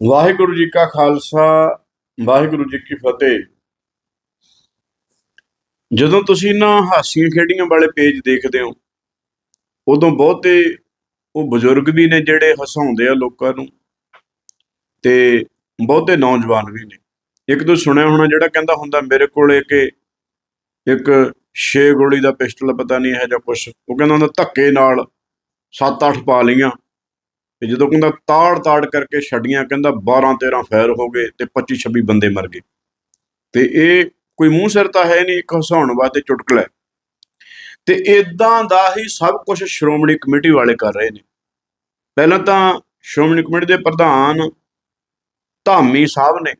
ਵਾਹਿਗੁਰੂ ਜੀ ਕਾ ਖਾਲਸਾ, ਵਾਹਿਗੁਰੂ ਜੀ ਕੀ ਫਤਿਹ। ਜਦੋਂ ਤੁਸੀਂ ਨਾ ਹਾਸੀਆਂ ਖੇਡੀਆਂ ਵਾਲੇ ਪੇਜ ਦੇਖਦੇ ਹੋ, ਉਦੋਂ ਬਹੁਤੇ ਉਹ ਬਜ਼ੁਰਗ ਵੀ ਨੇ ਜਿਹੜੇ ਹਸਾਉਂਦੇ ਆ ਲੋਕਾਂ ਨੂੰ ਤੇ ਬਹੁਤੇ ਨੌਜਵਾਨ ਵੀ ਨੇ। ਇੱਕ ਦੋ ਸੁਣਿਆ ਹੋਣਾ ਜਿਹੜਾ ਕਹਿੰਦਾ ਹੁੰਦਾ ਮੇਰੇ ਕੋਲ ਇੱਕ ਇੱਕ ਛੇ ਗੋਲੀ ਦਾ ਪਿਸਟਲ ਪਤਾ ਨਹੀਂ ਹੈ ਜਾਂ ਕੁਛ, ਉਹ ਕਹਿੰਦਾ ਹੁੰਦਾ ਧੱਕੇ ਨਾਲ 7-8 ਪਾ ਲਈਆਂ। ਤੇ ਜਦੋਂ ਕਹਿੰਦਾ ਤਾੜ ਤਾੜ ਕਰਕੇ ਛੱਡੀਆਂ, ਕਹਿੰਦਾ 12 13 ਫੈਰ ਹੋ ਗਏ ਤੇ 25 26 ਬੰਦੇ ਮਰ ਗਏ। ਤੇ ਇਹ ਕੋਈ ਮੂੰਹ ਸਿਰ ਤਾਂ ਹੈ ਨਹੀਂ, ਇੱਕ ਹਸਾਉਣ ਵਾਸਤੇ ਚੁਟਕਲਾ ਹੈ। ਤੇ ਇਦਾਂ ਦਾ ਹੀ ਸਭ ਕੁਝ ਸ਼੍ਰੋਮਣੀ ਕਮੇਟੀ ਵਾਲੇ ਕਰ ਰਹੇ ਨੇ। ਪਹਿਲਾਂ ਤਾਂ ਸ਼੍ਰੋਮਣੀ ਕਮੇਟੀ ਦੇ ਪ੍ਰਧਾਨ ਧਾਮੀ ਸਾਹਿਬ ਨੇ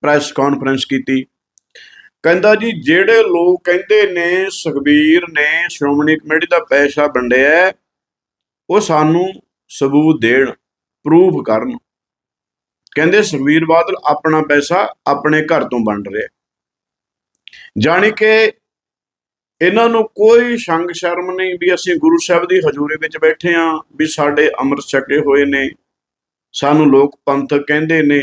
ਪ੍ਰੈਸ ਕਾਨਫਰੰਸ ਕੀਤੀ। ਕਹਿੰਦਾ ਜੀ, ਜਿਹੜੇ ਲੋਕ ਕਹਿੰਦੇ ਨੇ ਸੁਖਬੀਰ ਨੇ ਸ਼੍ਰੋਮਣੀ ਕਮੇਟੀ ਦਾ ਪੈਸਾ ਵੰਡਿਆ, ਉਹ ਸਾਨੂੰ ਸਬੂਤ ਦੇਣ ਪ੍ਰੂਫ ਕਰਨ। ਕਹਿੰਦੇ ਸੁਖਬੀਰ ਬਾਦਲ ਆਪਣਾ ਪੈਸਾ ਆਪਣੇ ਘਰ ਤੋਂ ਵੰਡ ਰਿਹਾ ਜਾਣੀ ਕਿ ਇਹਨਾਂ ਨੂੰ ਕੋਈ ਸ਼ੰਗ ਸ਼ਰਮ ਨਹੀਂ ਵੀ ਅਸੀਂ ਗੁਰੂ ਸਾਹਿਬ ਦੀ ਹਜ਼ੂਰੀ ਵਿੱਚ ਬੈਠੇ ਆਂ ਵੀ ਸਾਡੇ ਅੰਮ੍ਰਿਤ ਛਕੇ ਹੋਏ ਨੇ। ਸਾਨੂੰ ਲੋਕ ਪੰਥਕ ਕਹਿੰਦੇ ਨੇ,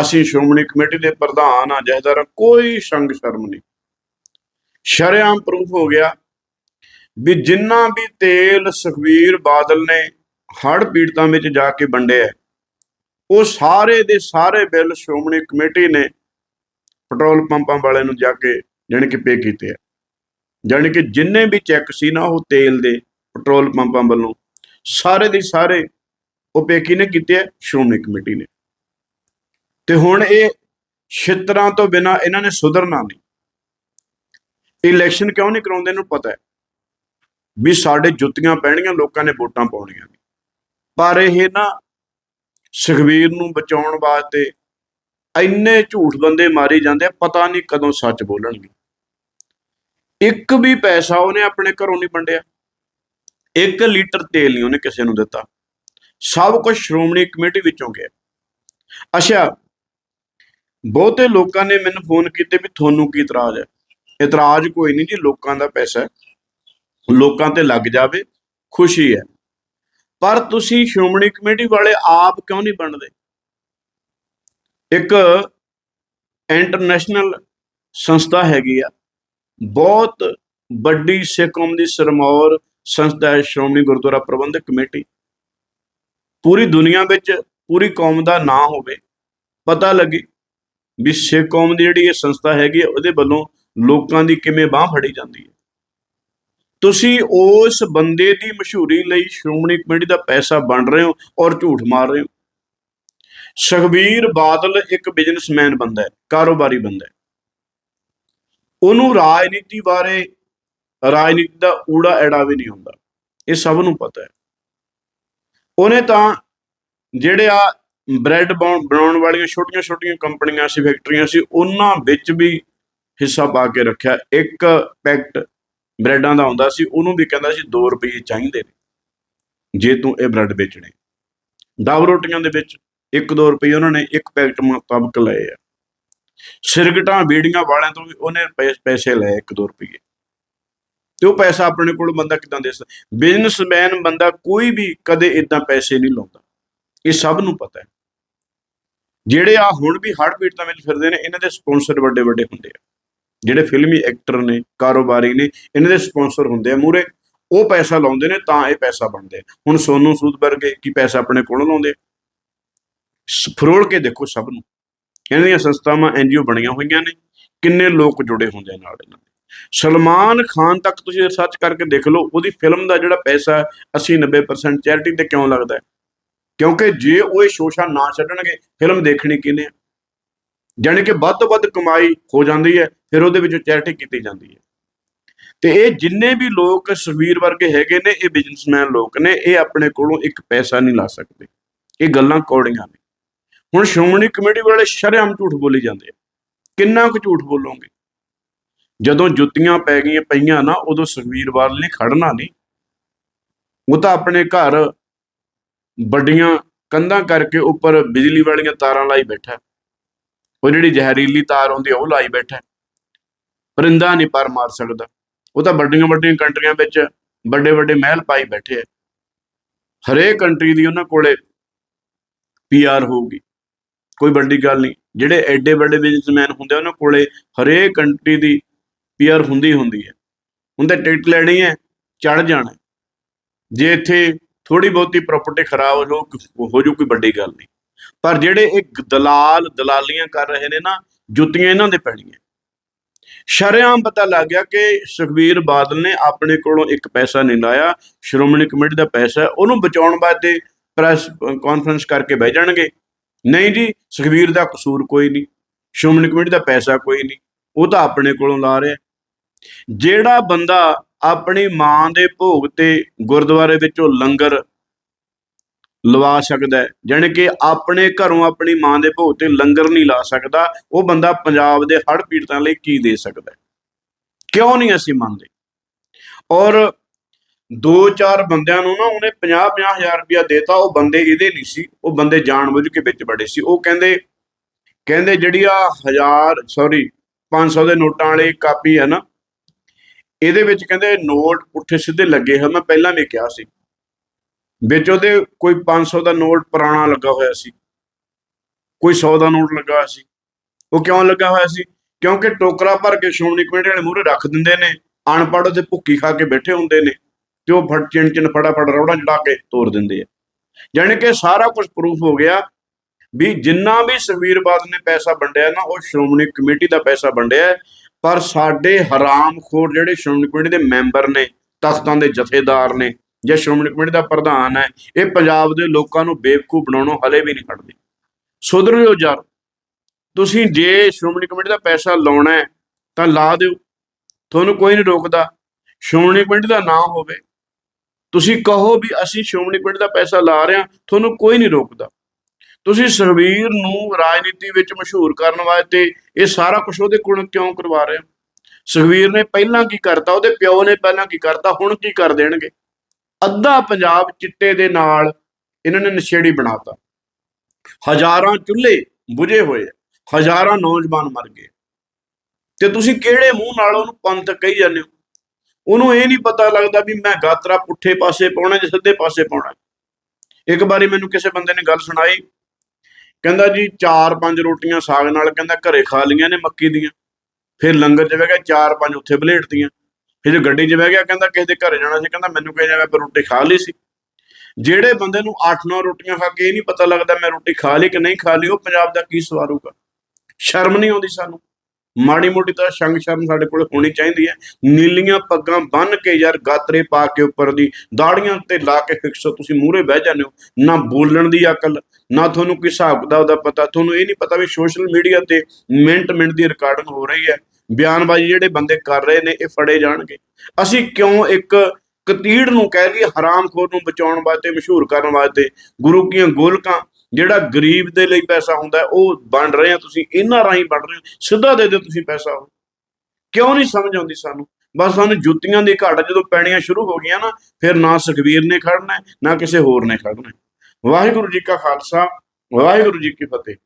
ਅਸੀਂ ਸ਼੍ਰੋਮਣੀ ਕਮੇਟੀ ਦੇ ਪ੍ਰਧਾਨ ਆ ਜਹਦਾਰ ਕੋਈ ਸ਼ੰਗ ਸ਼ਰਮ ਨਹੀਂ। ਸ਼ਰੇਆਮ ਪ੍ਰੂਫ ਹੋ ਗਿਆ ਵੀ ਜਿੰਨਾ ਵੀ ਤੇਲ ਸੁਖਬੀਰ ਬਾਦਲ ਨੇ ਹੜ ਪੀੜਤਾਂ ਵਿੱਚ ਜਾ ਕੇ ਵੰਡਿਆ ਉਹ ਸਾਰੇ ਦੇ ਸਾਰੇ ਬਿੱਲ ਸ਼੍ਰੋਮਣੀ ਕਮੇਟੀ ਨੇ ਪੈਟਰੋਲ ਪੰਪਾਂ ਵਾਲਿਆਂ ਨੂੰ ਜਾ ਕੇ ਜਾਣੀ ਕਿ ਪੇ ਕੀਤੇ ਆ। ਜਾਣੀ ਕਿ ਜਿੰਨੇ ਵੀ ਚੈੱਕ ਸੀ ਨਾ ਉਹ ਤੇਲ ਦੇ, ਪੈਟਰੋਲ ਪੰਪਾਂ ਵੱਲੋਂ, ਸਾਰੇ ਦੇ ਸਾਰੇ ਉਹ ਪੇ ਕਿਹਨੇ ਕੀਤੇ ਆ? ਸ਼੍ਰੋਮਣੀ ਕਮੇਟੀ ਨੇ। ਤੇ ਹੁਣ ਇਹ ਛਿੱਤਰਾਂ ਤੋਂ ਬਿਨਾ ਇਹਨਾਂ ਨੇ ਸੁਧਰਨਾ ਨਹੀਂ। ਇਲੈਕਸ਼ਨ ਕਿਉਂ ਨਹੀਂ ਕਰਾਉਂਦੇ? ਇਹਨੂੰ ਪਤਾ ਹੈ। ਵੀ ਸਾਡੇ ਜੁੱਤੀਆਂ ਪੈਣੀਆਂ ਲੋਕਾਂ ਨੇ ਵੋਟਾਂ ਪਾਉਣੀਆਂ ਨੇ। ਪਰ ਇਹ ਨਾ ਸੁਖਵੀਰ ਨੂੰ ਬਚਾਉਣ ਵਾਸਤੇ ਇੰਨੇ ਝੂਠ ਬੰਦੇ ਮਾਰੀ ਜਾਂਦੇ ਆ, ਪਤਾ ਨਹੀਂ ਕਦੋਂ ਸੱਚ ਬੋਲਣਗੇ। ਇੱਕ ਵੀ ਪੈਸਾ ਉਹਨੇ ਆਪਣੇ ਘਰੋਂ ਨਹੀਂ ਵੰਡਿਆ। ਇੱਕ ਲੀਟਰ ਤੇਲ ਨਹੀਂ ਉਹਨੇ ਕਿਸੇ ਨੂੰ ਦਿੱਤਾ। ਸਭ ਕੁਝ ਸ਼੍ਰੋਮਣੀ ਕਮੇਟੀ ਵਿੱਚੋਂ ਗਿਆ। ਅੱਛਾ ਬਹੁਤੇ ਲੋਕਾਂ ਨੇ ਮੈਨੂੰ ਫੋਨ ਕੀਤੇ ਵੀ ਤੁਹਾਨੂੰ ਕੀ ਇਤਰਾਜ਼ ਹੈ? ਇਤਰਾਜ਼ ਕੋਈ ਨਹੀਂ ਜੀ ਲੋਕਾਂ ਦਾ ਪੈਸਾ ਹੈ। ਲੋਕਾਂ ਤੇ ਲੱਗ ਜਾਵੇ ਖੁਸ਼ੀ ਹੈ। ਪਰ ਤੁਸੀਂ ਸ਼੍ਰੋਮਣੀ ਕਮੇਟੀ ਵਾਲੇ ਆਪ ਕਿਉਂ ਨਹੀਂ ਬਣਦੇ? ਇੱਕ ਇੰਟਰਨੈਸ਼ਨਲ ਸੰਸਥਾ ਹੈਗੀ ਆ। ਬਹੁਤ ਵੱਡੀ ਸਿੱਖ ਕੌਮ ਦੀ ਸਰਮੌਰ ਸੰਸਥਾ ਹੈ ਸ਼੍ਰੋਮਣੀ ਗੁਰਦੁਆਰਾ ਪ੍ਰਬੰਧਕ ਕਮੇਟੀ। ਪੂਰੀ ਦੁਨੀਆ ਵਿੱਚ ਪੂਰੀ ਕੌਮ ਦਾ ਨਾਂ ਹੋਵੇ, ਪਤਾ ਲੱਗੇ ਵੀ ਸਿੱਖ ਕੌਮ ਦੀ ਜਿਹੜੀ ਇਹ ਸੰਸਥਾ ਹੈਗੀ ਹੈ ਉਹਦੇ ਵੱਲੋਂ ਲੋਕਾਂ ਦੀ ਕਿਵੇਂ ਬਾਹ ਫੜੀ ਜਾਂਦੀ ਹੈ। ਤੁਸੀਂ ਉਸ ਬੰਦੇ ਦੀ ਮਸ਼ਹੂਰੀ ਲਈ ਸ਼੍ਰੋਮਣੀ ਕਮੇਟੀ ਦਾ ਪੈਸਾ ਵੰਡ ਰਹੇ ਹੋ ਔਰ ਝੂਠ ਮਾਰ ਰਹੇ ਹੋ। ਸੁਖਬੀਰ ਬਾਦਲ ਇੱਕ ਬਿਜ਼ਨਸਮੈਨ ਬੰਦਾ ਹੈ, ਕਾਰੋਬਾਰੀ ਬੰਦਾ ਹੈ। ਉਹਨੂੰ ਰਾਜਨੀਤੀ ਬਾਰੇ, ਰਾਜਨੀਤੀ ਦਾ ਊੜਾ ਐੜਾ ਵੀ ਨਹੀਂ ਹੁੰਦਾ। ਇਹ ਸਭ ਨੂੰ ਪਤਾ ਹੈ। ਉਹਨੇ ਤਾਂ ਜਿਹੜੇ ਆ ਬ੍ਰੈਡ ਬਣਾਉਣ ਵਾਲੀਆਂ ਛੋਟੀਆਂ-ਛੋਟੀਆਂ ਕੰਪਨੀਆਂ ਸੀ, ਫੈਕਟਰੀਆਂ ਸੀ, ਉਹਨਾਂ ਵਿੱਚ ਵੀ ਹਿੱਸਾ ਪਾ ਕੇ ਰੱਖਿਆ। ਇੱਕ ਪੈਕਟ ਬ੍ਰੈਡਾਂ ਦਾ ਆਉਂਦਾ ਸੀ, ਉਹਨੂੰ ਵੀ ਕਹਿੰਦਾ ਸੀ 2 ਰੁਪਏ ਚਾਹੀਦੇ ਨੇ, ਜੇ ਤੂੰ ਇਹ ਬ੍ਰੈਡ ਵੇਚਣੇ। ਡਬ ਰੋਟੀਆਂ ਦੇ ਵਿੱਚ 1-2 ਰੁਪਏ ਉਹਨਾਂ ਨੇ, ਇੱਕ ਪੈਕਟ ਮੁਤਾਬਕ ਲਏ ਆ। ਸਿਰਗਟਾਂ, ਬੀੜੀਆਂ ਵਾਲਿਆਂ ਤੋਂ ਵੀ ਉਹਨੇ ਪੈ- ਪੈਸੇ ਲਏ 1-2 ਰੁਪਏ ਤੇ ਉਹ ਪੈਸਾ ਆਪਣੇ ਕੋਲ ਬੰਦਾ ਕਿਦਾਂ ਦੇ ਸਕਦਾ? ਬਿਜ਼ਨਸਮੈਨ ਬੰਦਾ ਕੋਈ ਵੀ ਕਦੇ ਇਦਾਂ ਪੈਸੇ ਨਹੀਂ ਲਾਉਂਦਾ। ਇਹ ਸਭ ਨੂੰ ਪਤਾ ਹੈ। ਜਿਹੜੇ ਆ ਹੁਣ ਵੀ ਹੜ੍ਹ ਪੀੜਤਾਂ ਵਿੱਚ ਫਿਰਦੇ ਨੇ, ਇਹਨਾਂ ਦੇ ਸਪਾਂਸਰ ਵੱਡੇ ਵੱਡੇ ਹੁੰਦੇ ਆ। ਜਿਹੜੇ ਫਿਲਮੀ ਐਕਟਰ ਨੇ, ਕਾਰੋਬਾਰੀ ਨੇ, ਇਹਨਾਂ ਦੇ ਸਪਾਂਸਰ ਹੁੰਦੇ ਆ ਮੂਰੇ ਉਹ ਪੈਸਾ ਲਾਉਂਦੇ ਨੇ ਤਾਂ ਇਹ ਪੈਸਾ ਬਣਦੇ ਆ। ਹੁਣ ਸੋਨੂ ਸੂਦ ਵਰਗੇ ਕੀ ਪੈਸਾ ਆਪਣੇ ਕੋਲੋਂ ਲਾਉਂਦੇ ਸ- ਫਰੋਲ ਕੇ ਦੇਖੋ ਸਭ ਨੂੰ। ਇਹਨਾਂ ਦੀਆਂ ਸੰਸਥਾਵਾਂ ਐਨਜੀਓ ਬਣੀਆਂ ਹੋਈਆਂ ਨੇ, ਕਿੰਨੇ ਲੋਕ ਜੁੜੇ ਹੁੰਦੇ ਆ ਨਾਲ ਇਹਨਾਂ ਦੇ। ਸਲਮਾਨ ਖਾਨ ਤੱਕ ਤੁਸੀਂ ਰਿਸਰਚ ਕਰਕੇ ਦੇਖ ਲਓ, ਉਹਦੀ ਫਿਲਮ ਦਾ ਜਿਹੜਾ ਪੈਸਾ 80 90% ਚੈਰਿਟੀ ਤੇ ਕਿਉਂ ਲੱਗਦਾ ਹੈ? ਕਿਉਂਕਿ ਜੇ ਉਹ ਇਹ ਸ਼ੋਸ਼ਾ ਨਾ ਛੱਡਣਗੇ ਫਿਲਮ ਦੇਖਣੀ ਕਿਹਨੇ ਆ? ਜਾਣੀ ਕਿ ਵੱਧ ਤੋਂ ਵੱਧ ਕਮਾਈ ਹੋ ਜਾਂਦੀ ਹੈ ਫਿਰ ਉਹਦੇ ਵਿੱਚੋਂ ਚੈਰਿਟੀ ਕੀਤੀ ਜਾਂਦੀ ਹੈ। ਤੇ ਇਹ ਜਿੰਨੇ ਵੀ ਲੋਕ ਸੁਖਬੀਰ ਵਰਗੇ ਹੈਗੇ ਨੇ, ਇਹ ਬਿਜ਼ਨਸਮੈਨ ਲੋਕ ਨੇ, ਇਹ ਆਪਣੇ ਕੋਲੋਂ ਇੱਕ ਪੈਸਾ ਨਹੀਂ ਲਾ ਸਕਦੇ। ਇਹ ਗੱਲਾਂ ਕੌੜੀਆਂ ਨੇ। ਹੁਣ ਸ਼੍ਰੋਮਣੀ ਕਮੇਟੀ ਵਾਲੇ ਸ਼ਰੇਆਮ ਝੂਠ ਬੋਲੀ ਜਾਂਦੇ ਆ। ਕਿੰਨਾ ਕੁ ਝੂਠ ਬੋਲੋਗੇ? ਜਦੋਂ ਜੁੱਤੀਆਂ ਪੈ ਗਈਆਂ ਪਈਆਂ ਨਾ, ਉਦੋਂ ਸੁਖਬੀਰ ਵਾਲ ਨੇ ਖੜਨਾ ਨਹੀਂ। ਉਹ ਤਾਂ ਆਪਣੇ ਘਰ ਵੱਡੀਆਂ ਕੰਧਾਂ ਕਰਕੇ ਉੱਪਰ ਬਿਜਲੀ ਵਾਲੀਆਂ ਤਾਰਾਂ ਲਾਈ ਬੈਠਾ। ਉਹ ਜਿਹੜੀ ਜ਼ਹਿਰੀਲੀ ਤਾਰ ਹੁੰਦੀ ਆ, ਉਹ ਲਾਈ ਬੈਠਾ। ਪਰਿੰਦਾ ਨਹੀਂ ਪਰ ਮਾਰ ਸਕਦਾ। ਉਹ ਤਾਂ ਵੱਡੀਆਂ ਵੱਡੀਆਂ ਕੰਟਰੀਆਂ ਵਿੱਚ ਵੱਡੇ ਵੱਡੇ ਮਹਿਲ ਪਾਈ ਬੈਠੇ ਆ। ਹਰੇਕ ਕੰਟਰੀ ਦੀ ਉਹਨਾਂ ਕੋਲੇ ਪੀਆਰ ਹੋਊਗੀ। ਕੋਈ ਵੱਡੀ ਗੱਲ ਨਹੀਂ। ਜਿਹੜੇ ਐਡੇ ਵੱਡੇ ਬਿਜ਼ਨਸਮੈਨ ਹੁੰਦੇ ਉਹਨਾਂ ਕੋਲੇ ਹਰੇਕ ਕੰਟਰੀ ਦੀ ਪੀਆਰ ਹੁੰਦੀ ਹੁੰਦੀ ਹੈ। ਹੁੰਦੇ ਟਿਕਟ ਲੈਣੀ ਹੈ ਚੜ ਜਾਣਾ ਜੇ ਇੱਥੇ ਥੋੜੀ ਬਹੁਤੀ ਪ੍ਰਾਪਰਟੀ ਖਰਾਬ ਹੋ ਜਾਊ ਹੋ ਜੂ, ਕੋਈ ਵੱਡੀ ਗੱਲ ਨਹੀਂ। ਪਰ ਜਿਹੜੇ ਇਹ ਦਲਾਲ, ਦਲਾਲੀਆਂ ਕਰ ਰਹੇ ਨੇ ਨਾ, ਜੁੱਤੀਆਂ ਇਹਨਾਂ ਦੇ ਪੈਣੀਆਂ। ਸ਼ਰੇਆਮ ਪਤਾ ਲੱਗ ਗਿਆ ਕਿ ਸੁਖਬੀਰ ਬਾਦਲ ਨੇ ਆਪਣੇ ਕੋਲੋਂ ਇੱਕ ਪੈਸਾ ਨਹੀਂ ਲਾਇਆ, ਸ਼੍ਰੋਮਣੀ ਕਮੇਟੀ ਦਾ ਪੈਸਾ ਉਹਨੂੰ ਬਚਾਉਣ ਵਾਸਤੇ ਪ੍ਰੈਸ ਕਾਨਫਰੰਸ ਕਰਕੇ ਬਹਿ ਜਾਣਗੇ। ਨਹੀਂ ਜੀ, ਸੁਖਬੀਰ ਦਾ ਕਸੂਰ ਕੋਈ ਨਹੀਂ, ਸ਼੍ਰੋਮਣੀ ਕਮੇਟੀ ਦਾ ਪੈਸਾ ਕੋਈ ਨਹੀਂ, ਉਹ ਤਾਂ ਆਪਣੇ ਕੋਲੋਂ ਲਾ ਰਿਹਾ। ਜਿਹੜਾ ਬੰਦਾ ਆਪਣੀ ਮਾਂ ਦੇ ਭੋਗ ਤੇ ਗੁਰਦੁਆਰੇ ਵਿੱਚੋਂ ਲੰਗਰ ਲਵਾ ਸਕਦਾ ਹੈ। ਜਾਣੀ ਕਿ ਆਪਣੇ ਘਰੋਂ ਆਪਣੀ ਮਾਂ ਦੇ ਭੋਗ ਤੇ ਲੰਗਰ ਨਹੀਂ ਲਾ ਸਕਦਾ। ਉਹ ਬੰਦਾ ਪੰਜਾਬ ਦੇ ਹੜ੍ਹ ਪੀੜਤਾਂ ਲਈ ਕੀ ਦੇ ਸਕਦਾ ਹੈ? ਕਿਉਂ ਨਹੀਂ ਅਸੀਂ ਮੰਨਦੇ? ਔਰ ਦੋ ਚਾਰ ਬੰਦਿਆਂ ਨੂੰ ਨਾ ਉਹਨੇ 50 ਹਜ਼ਾਰ ਰੁਪਇਆ ਦੇਤਾ, ਉਹ ਬੰਦੇ ਇਹਦੇ ਨਹੀਂ ਸੀ। ਉਹ ਬੰਦੇ ਜਾਣਬੁੱਝ ਕੇ ਵਿੱਚ ਬੜੇ ਸੀ। ਉਹ ਕਹਿੰਦੇ ਕਹਿੰਦੇ ਜਿਹੜੀ ਆ ਹਜ਼ਾਰ ਸੌਰੀ 500 ਦੇ ਨੋਟਾਂ ਵਾਲੀ ਕਾਪੀ ਹੈ ਨਾ, ਇਹਦੇ ਵਿੱਚ ਕਹਿੰਦੇ ਨੋਟ ਪੁੱਠੇ ਸਿੱਧੇ ਲੱਗੇ ਹੋਏ ਮੈਂ ਪਹਿਲਾਂ ਵੀ ਕਿਹਾ ਸੀ। ਵਿੱਚ ਉਹਦੇ ਕੋਈ 500 ਦਾ ਨੋਟ ਪੁਰਾਣਾ ਲੱਗਾ ਹੋਇਆ ਸੀ। ਕੋਈ 100 ਦਾ ਨੋਟ ਲੱਗਾ ਹੋਇਆ ਸੀ। ਉਹ ਕਿਉਂ ਲੱਗਾ ਹੋਇਆ ਸੀ? ਕਿਉਂਕਿ ਟੋਕਰਾ ਭਰ ਕੇ ਸ਼੍ਰੋਮਣੀ ਕਮੇਟੀ ਵਾਲੇ ਮੂਹਰੇ ਰੱਖ ਦਿੰਦੇ ਨੇ, ਅਨਪੜ੍ਹ ਤੇ ਭੁੱਕੀ ਖਾ ਕੇ ਬੈਠੇ ਹੁੰਦੇ ਨੇ ਤੇ ਉਹ ਫੜ ਚਿਣ ਚਿਣ ਫਟਾਫਟ ਰੌੜਾਂ ਚੜਾ ਕੇ ਤੋੜ ਦਿੰਦੇ ਆ। ਯਾਨੀ ਕਿ ਸਾਰਾ ਕੁਝ ਪ੍ਰੂਫ ਹੋ ਗਿਆ ਵੀ ਜਿੰਨਾ ਵੀ ਸੁਖਬੀਰ ਬਾਦਲ ਨੇ ਪੈਸਾ ਵੰਡਿਆ ਨਾ, ਉਹ ਸ਼੍ਰੋਮਣੀ ਕਮੇਟੀ ਦਾ ਪੈਸਾ ਵੰਡਿਆ ਪਰ ਸਾਡੇ ਹਰਾਮਖੋਰ ਜਿਹੜੇ ਸ਼੍ਰੋਮਣੀ ਕਮੇਟੀ ਦੇ ਮੈਂਬਰ ਨੇ, ਤਖਤਾਂ ਦੇ ਜਥੇਦਾਰ ਨੇ ਜਾਂ ਸ਼੍ਰੋਮਣੀ ਕਮੇਟੀ ਦਾ ਪ੍ਰਧਾਨ ਹੈ, ਇਹ ਪੰਜਾਬ ਦੇ ਲੋਕਾਂ ਨੂੰ ਬੇਵਕੂਫ ਬਣਾਉਣੋਂ ਹਲੇ ਵੀ ਨਹੀਂ ਹਟਦੇ ਸੁਧਰ ਜਾਓ ਯਾਰ। ਤੁਸੀਂ ਜੇ ਸ਼੍ਰੋਮਣੀ ਕਮੇਟੀ ਦਾ ਪੈਸਾ ਲਾਉਣਾ ਹੈ, ਤਾਂ ਲਾ ਦਿਓ। ਤੁਹਾਨੂੰ ਕੋਈ ਨਹੀਂ ਰੋਕਦਾ। ਸ਼੍ਰੋਮਣੀ ਕਮੇਟੀ ਦਾ ਨਾਂ ਹੋਵੇ। ਤੁਸੀਂ ਕਹੋ ਵੀ ਅਸੀਂ ਸ਼੍ਰੋਮਣੀ ਕਮੇਟੀ ਦਾ ਪੈਸਾ ਲਾ ਰਹੇ ਹਾਂ, ਤੁਹਾਨੂੰ ਕੋਈ ਨਹੀਂ ਰੋਕਦਾ। ਤੁਸੀਂ ਸੁਖਬੀਰ ਨੂੰ ਰਾਜਨੀਤੀ ਵਿੱਚ ਮਸ਼ਹੂਰ ਕਰਨ ਵਾਸਤੇ ਇਹ ਸਾਰਾ ਕੁਝ ਉਹਦੇ ਕੋਲ ਕਿਉਂ ਕਰਵਾ ਰਹੇ ਹੋ? ਸੁਖਬੀਰ ਨੇ ਪਹਿਲਾਂ ਕੀ ਕਰਤਾ, ਉਹਦੇ ਪਿਓ ਨੇ ਪਹਿਲਾਂ ਕੀ ਕਰਤਾ, ਹੁਣ ਕੀ ਕਰ ਦੇਣਗੇ? ਅੱਧਾ ਪੰਜਾਬ ਚਿੱਟੇ ਦੇ ਨਾਲ ਇਹਨਾਂ ਨੇ ਨਸ਼ੇੜੀ ਬਣਾਤਾ। ਹਜ਼ਾਰਾਂ ਚੁੱਲ੍ਹੇ ਬੁਝੇ ਹੋਏ ਹਜ਼ਾਰਾਂ ਨੌਜਵਾਨ ਮਰ ਗਏ। ਤੇ ਤੁਸੀਂ ਕਿਹੜੇ ਮੂੰਹ ਨਾਲ ਉਹਨੂੰ ਪੰਥ ਕਹੀ ਜਾਂਦੇ ਹੋ? ਉਹਨੂੰ ਇਹ ਨਹੀਂ ਪਤਾ ਲੱਗਦਾ ਵੀ ਮੈਂ ਗਾਤਰਾ ਪੁੱਠੇ ਪਾਸੇ ਪਾਉਣਾ ਜਾਂ ਸਿੱਧੇ ਪਾਸੇ ਪਾਉਣਾ। ਇੱਕ ਵਾਰੀ ਮੈਨੂੰ ਕਿਸੇ ਬੰਦੇ ਨੇ ਗੱਲ ਸੁਣਾਈ, ਕਹਿੰਦਾ ਜੀ ਚਾਰ ਪੰਜ ਰੋਟੀਆਂ ਸਾਗ ਨਾਲ, ਕਹਿੰਦਾ ਘਰੇ ਖਾ ਲੀਆਂ ਨੇ ਮੱਕੀ ਦੀਆਂ। ਫਿਰ ਲੰਗਰ 'ਚ ਬਹਿ ਗਿਆ ਚਾਰ ਪੰਜ ਉੱਥੇ ਬਲੇਟਤੀਆਂ ਫਿਰ ਜੋ ਗੱਡੀ 'ਚ ਬਹਿ ਗਿਆ, ਕਹਿੰਦਾ ਕਿਸੇ ਦੇ ਘਰ ਜਾਣਾ ਸੀ, ਕਹਿੰਦਾ ਮੈਨੂੰ ਕਿਹਾ ਜਾਵੇ ਪਰ ਰੋਟੀ ਖਾ ਲਈ ਸੀ। ਜਿਹੜੇ ਬੰਦੇ ਨੂੰ 8-9 ਰੋਟੀਆਂ ਖਾ ਕੇ ਇਹ ਨਹੀਂ ਪਤਾ ਲੱਗਦਾ ਮੈਂ ਰੋਟੀ ਖਾ ਲਈ ਕਿ ਨਹੀਂ ਖਾ ਲਈ, ਉਹ ਪੰਜਾਬ ਦਾ ਕੀ ਸਵਾਰੂਗਾ? ਸ਼ਰਮ ਨਹੀਂ ਆਉਂਦੀ ਸਾਨੂੰ। ਮਾੜੀ ਮੋਟੀ ਤਾਂ ਸ਼ੰਗ ਸ਼ਰਮ ਸਾਡੇ ਕੋਲ ਹੋਣੀ ਚਾਹੀਦੀ ਹੈ। ਨੀਲੀਆਂ ਪੱਗਾਂ ਬੰਨ ਕੇ ਯਾਰ ਗਾਤਰੇ ਪਾ ਕੇ ਉੱਪਰ ਦੀ ਦਾੜੀਆਂ ਤੇ ਲਾ ਕੇ ਫਿਕਸ ਤੁਸੀਂ ਮੂਹਰੇ ਬਹਿ ਜਾਂਦੇ ਹੋ। ਨਾ ਬੋਲਣ ਦੀ ਅਕਲ, ਨਾ ਤੁਹਾਨੂੰ ਕੋਈ ਹਿਸਾਬ ਕਿਤਾਬ ਦਾ ਪਤਾ। ਤੁਹਾਨੂੰ ਇਹ ਨਹੀਂ ਪਤਾ ਵੀ ਸੋਸ਼ਲ ਮੀਡੀਆ ਤੇ ਮਿੰਟ ਮਿੰਟ ਦੀ ਰਿਕਾਰਡਿੰਗ ਹੋ ਰਹੀ ਹੈ। ਬਿਆਨਬਾਜ਼ੀ ਜਿਹੜੇ ਬੰਦੇ ਕਰ ਰਹੇ ਨੇ, ਇਹ ਫੜੇ ਜਾਣਗੇ। ਅਸੀਂ ਕਿਉਂ ਇੱਕ ਕਤੀੜ ਨੂੰ ਕਹਿ ਲਈਏ ਹਰਾਮਖੋਰ ਨੂੰ ਬਚਾਉਣ ਵਾਸਤੇ, ਮਸ਼ਹੂਰ ਕਰਨ ਵਾਸਤੇ, ਗੁਰੂ ਕੀਆਂ ਗੋਲਕਾਂ, ਜਿਹੜਾ ਗਰੀਬ ਦੇ ਲਈ ਪੈਸਾ ਹੁੰਦਾ, ਉਹ ਵੰਡ ਰਹੇ ਆ ਤੁਸੀਂ, ਇਹਨਾਂ ਰਾਹੀਂ ਵੰਡ ਰਹੇ ਹੋ, ਸਿੱਧਾ ਦੇ ਦਿਓ ਤੁਸੀਂ ਪੈਸਾ ਉਹ। ਕਿਉਂ ਨਹੀਂ ਸਮਝ ਆਉਂਦੀ ਸਾਨੂੰ? ਬਸ ਸਾਨੂੰ ਜੁੱਤੀਆਂ ਦੀ ਘਾਟ, ਜਦੋਂ ਪੈਣੀਆਂ ਸ਼ੁਰੂ ਹੋ ਗਈਆਂ ਨਾ, ਫਿਰ ਨਾ ਸੁਖਬੀਰ ਨੇ ਖੜਨਾ, ਨਾ ਕਿਸੇ ਹੋਰ ਨੇ ਖੜਨਾ। ਵਾਹਿਗੁਰੂ ਜੀ ਕਾ ਖਾਲਸਾ, ਵਾਹਿਗੁਰੂ ਜੀ ਕੀ ਫਤਿਹ।